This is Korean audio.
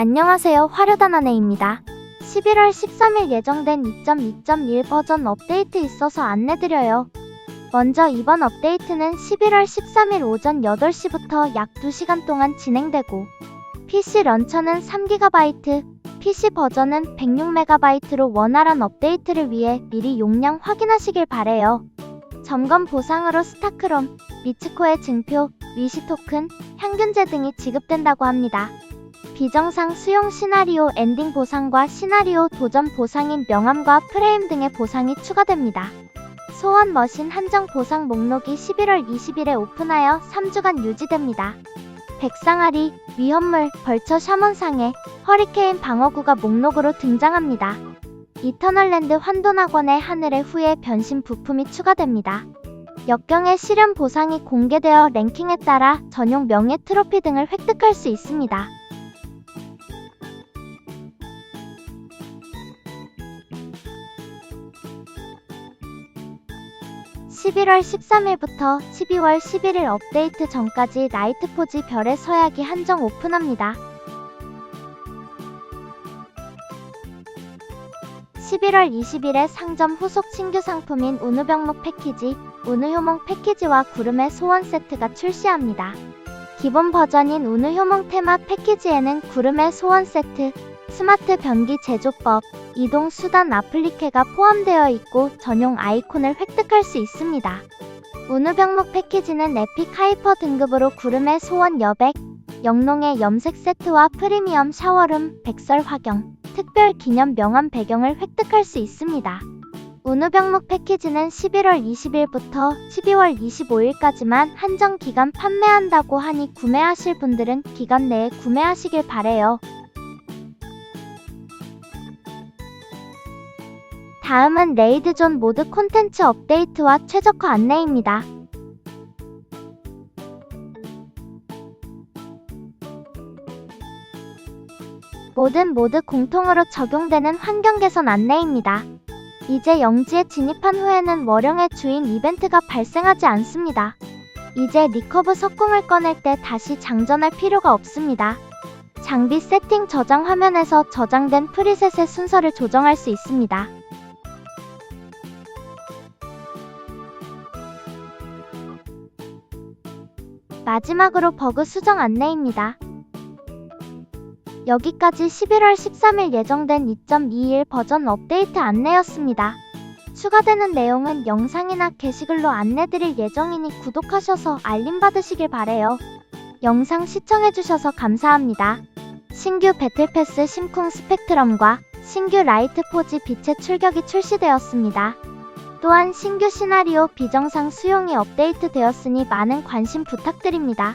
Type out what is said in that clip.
안녕하세요. 화려단 아내입니다. 11월 13일 예정된 2.2.1 버전 업데이트 있어서 안내드려요. 먼저 이번 업데이트는 11월 13일 오전 8시부터 약 2시간 동안 진행되고 PC 런처는 3GB, PC 버전은 106MB로 원활한 업데이트를 위해 미리 용량 확인하시길 바래요. 점검 보상으로 스타크롬, 미츠코의 증표, 위시 토큰, 향균제 등이 지급된다고 합니다. 비정상 수용 시나리오 엔딩 보상과 시나리오 도전 보상인 명함과 프레임 등의 보상이 추가됩니다. 소원 머신 한정 보상 목록이 11월 20일에 오픈하여 3주간 유지됩니다. 백상아리, 위험물, 벌처 샤먼상해, 허리케인 방어구가 목록으로 등장합니다. 이터널랜드 환도낙원의 하늘의 후예 변신 부품이 추가됩니다. 역경의 실현 보상이 공개되어 랭킹에 따라 전용 명예 트로피 등을 획득할 수 있습니다. (11월 13일부터) (12월 11일) 업데이트 전까지 라이트포지 별의 서약이 한정 오픈합니다. 11월 20일에 상점 후속 신규 상품인 우누병목 패키지, 우누효몽 패키지와 구름의 소원 세트가 출시합니다. 기본 버전인 우누효몽 테마 패키지에는 구름의 소원 세트, 스마트 변기 제조법, 이동 수단 아플리케가 포함되어 있고 전용 아이콘을 획득할 수 있습니다. 우누병목 패키지는 에픽 하이퍼 등급으로 구름의 소원 여백, 영롱의 염색 세트와 프리미엄 샤워룸, 백설 화경, 특별 기념 명함 배경을 획득할 수 있습니다. 우누병목 패키지는 11월 20일부터 12월 25일까지만 한정 기간 판매한다고 하니 구매하실 분들은 기간 내에 구매하시길 바래요. 다음은 레이드존 모드 콘텐츠 업데이트와 최적화 안내입니다. 모든 모드 공통으로 적용되는 환경 개선 안내입니다. 이제 영지에 진입한 후에는 월영의 주인 이벤트가 발생하지 않습니다. 이제 리커브 석궁을 꺼낼 때 다시 장전할 필요가 없습니다. 장비 세팅 저장 화면에서 저장된 프리셋의 순서를 조정할 수 있습니다. 마지막으로 버그 수정 안내입니다. 여기까지 11월 13일 예정된 2.21 버전 업데이트 안내였습니다. 추가되는 내용은 영상이나 게시글로 안내드릴 예정이니 구독하셔서 알림 받으시길 바래요. 영상 시청해주셔서 감사합니다. 신규 배틀패스 심쿵 스펙트럼과 신규 라이트 포지 빛의 출격이 출시되었습니다. 또한 신규 시나리오 비정상 수용이 업데이트 되었으니 많은 관심 부탁드립니다.